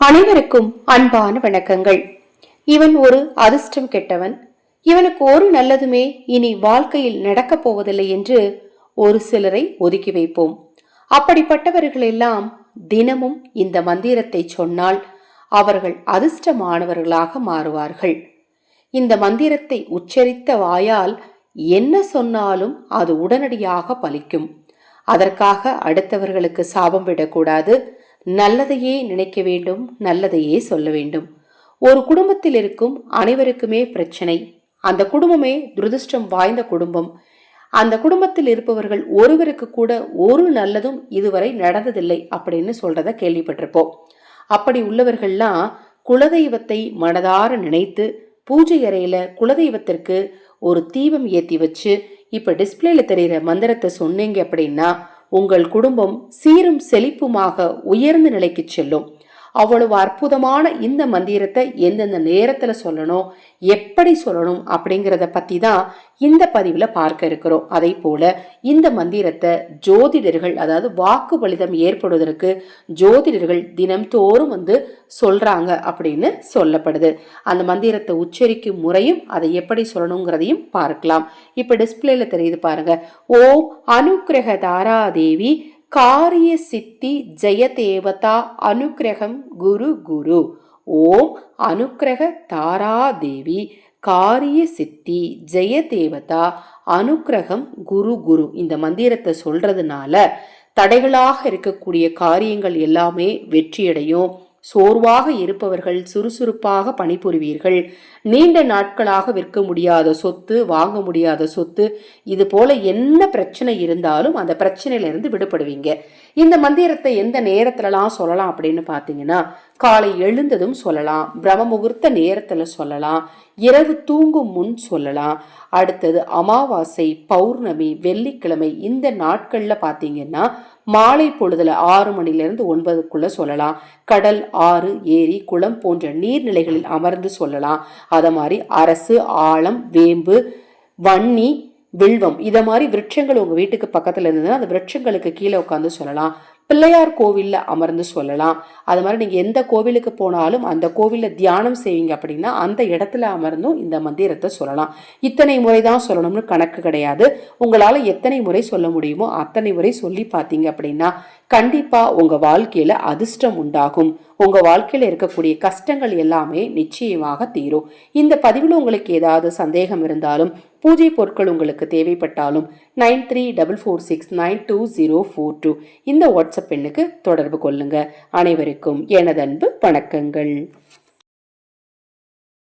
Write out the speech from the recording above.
அனைவருக்கும் அன்பான வணக்கங்கள். இவன் ஒரு அதிர்ஷ்டம் கெட்டவன். இவனுக்கு ஒரு நல்லதுமே இனி வாழ்க்கையில் நடக்கப் போவதில்லை என்று ஒரு சிலரை ஒதுக்கி வைப்போம். அப்படிப்பட்டவர்கள் எல்லாம் தினமும் இந்த மந்திரத்தை சொன்னால் அவர்கள் அதிர்ஷ்டமானவர்களாக மாறுவார்கள். இந்த மந்திரத்தை உச்சரித்த வாயால் என்ன சொன்னாலும் அது உடனடியாக பலிக்கும். அதற்காக அடுத்தவர்களுக்கு சாபம் விடக்கூடாது. நல்லதையே நினைக்க வேண்டும் நல்லதையே சொல்ல வேண்டும். ஒரு குடும்பத்தில் இருக்கும் அனைவருக்குமே பிரச்சனை. அந்த குடும்பமே துரதிருஷ்டம் வாய்ந்த குடும்பம். அந்த குடும்பத்தில் இருப்பவர்கள் ஒருவருக்கு கூட ஒரு நல்லதும் இதுவரை நடந்ததில்லை அப்படின்னு சொல்றத கேள்விப்பட்டிருப்போம். அப்படி உள்ளவர்கள்லாம் குலதெய்வத்தை மனதார நினைத்து பூஜை அறையில குலதெய்வத்திற்கு ஒரு தீபம் ஏற்றி வச்சு இப்போ டிஸ்பிளேல தெரிகிற மந்திரத்தை சொன்னீங்க அப்படின்னா உங்கள் குடும்பம் சீரும் செழிப்புமாக உயர்ந்த நிலைக்கு செல்லும். அவ்வளவு அற்புதமான இந்த மந்திரத்தை எந்தெந்த நேரத்துல சொல்லணும் எப்படி சொல்லணும் அப்படிங்கிறத பத்தி தான் இந்த பதிவுல பார்க்க இருக்கிறோம். அதே போல இந்த மந்திரத்தை ஜோதிடர்கள் அதாவது வாக்கு பலிதம் ஏற்படுவதற்கு ஜோதிடர்கள் தினம்தோறும் வந்து சொல்றாங்க அப்படின்னு சொல்லப்படுது. அந்த மந்திரத்தை உச்சரிக்கும் முறையும் அதை எப்படி சொல்லணுங்கிறதையும் பார்க்கலாம். இப்ப டிஸ்பிளேல தெரியுது பாருங்க. ஓம் அனுக்கிரக தாராதேவி காரிய சித்தி ஜெயதேவதா அனுக்கிரகம் குரு குரு. ஓம் அனுக்கிரக தாராதேவி. காரிய சித்தி ஜெயதேவதா அனுக்கிரகம் குரு குரு. இந்த மந்திரத்தை சொல்றதுனால தடைகளாக இருக்கக்கூடிய காரியங்கள் எல்லாமே வெற்றியடையும். சோர்வாக இருப்பவர்கள் சுறுசுறுப்பாக பணிபுரிவீர்கள். நீண்ட நாட்களாக விற்க முடியாத சொத்து வாங்க முடியாத சொத்து இது போல என்ன பிரச்சனை இருந்தாலும் அந்த பிரச்சனையிலிருந்து விடுபடுவீங்க. இந்த மந்திரத்தை எந்த நேரத்துலலாம் சொல்லலாம் அப்படின்னு பார்த்தீங்கன்னா காலை எழுந்ததும் சொல்லலாம் பிரம முகூர்த்த நேரத்தில் சொல்லலாம் இரவு தூங்கும் முன் சொல்லலாம். அடுத்தது அமாவாசை பௌர்ணமி வெள்ளிக்கிழமை இந்த நாட்களில் பார்த்தீங்கன்னா மாலை பொழுதுல ஆறு மணிலிருந்து ஒன்பதுக்குள்ள சொல்லலாம். கடல் ஆறு ஏரி குளம் போன்ற நீர்நிலைகளில் அமர்ந்து சொல்லலாம். அதை மாதிரி அரசு ஆழம் வேம்பு வன்னி வில்வம் இதை மாதிரி விருட்சங்கள் உங்க வீட்டுக்கு பக்கத்துல இருந்ததுன்னா அந்த விருட்சங்களுக்கு கீழே உட்காந்து சொல்லலாம். பிள்ளையார் கோவிலில் அமர்ந்து சொல்லலாம். அது மாதிரி நீங்கள் எந்த கோவிலுக்கு போனாலும் அந்த கோவிலில் தியானம் செய்வீங்க அப்படின்னா அந்த இடத்துல அமர்ந்தும் இந்த மந்திரத்தை சொல்லலாம். இத்தனை முறை தான் சொல்லணும்னு கணக்கு கிடையாது. உங்களால் எத்தனை முறை சொல்ல முடியுமோ அத்தனை முறை சொல்லி பார்த்தீங்க அப்படின்னா கண்டிப்பாக உங்கள் வாழ்க்கையில் அதிர்ஷ்டம் உண்டாகும். உங்கள் வாழ்க்கையில் இருக்கக்கூடிய கஷ்டங்கள் எல்லாமே நிச்சயமாக தீரும். இந்த பதிவில் உங்களுக்கு ஏதாவது சந்தேகம் இருந்தாலும் பூஜை பொருட்கள் உங்களுக்கு தேவைப்பட்டாலும் nine three double four six nine two zero four two இந்த வாட்ஸ்அப் எண்ணுக்கு தொடர்பு கொள்ளுங்க. அனைவருக்கும் எனது அன்பு வணக்கங்கள்.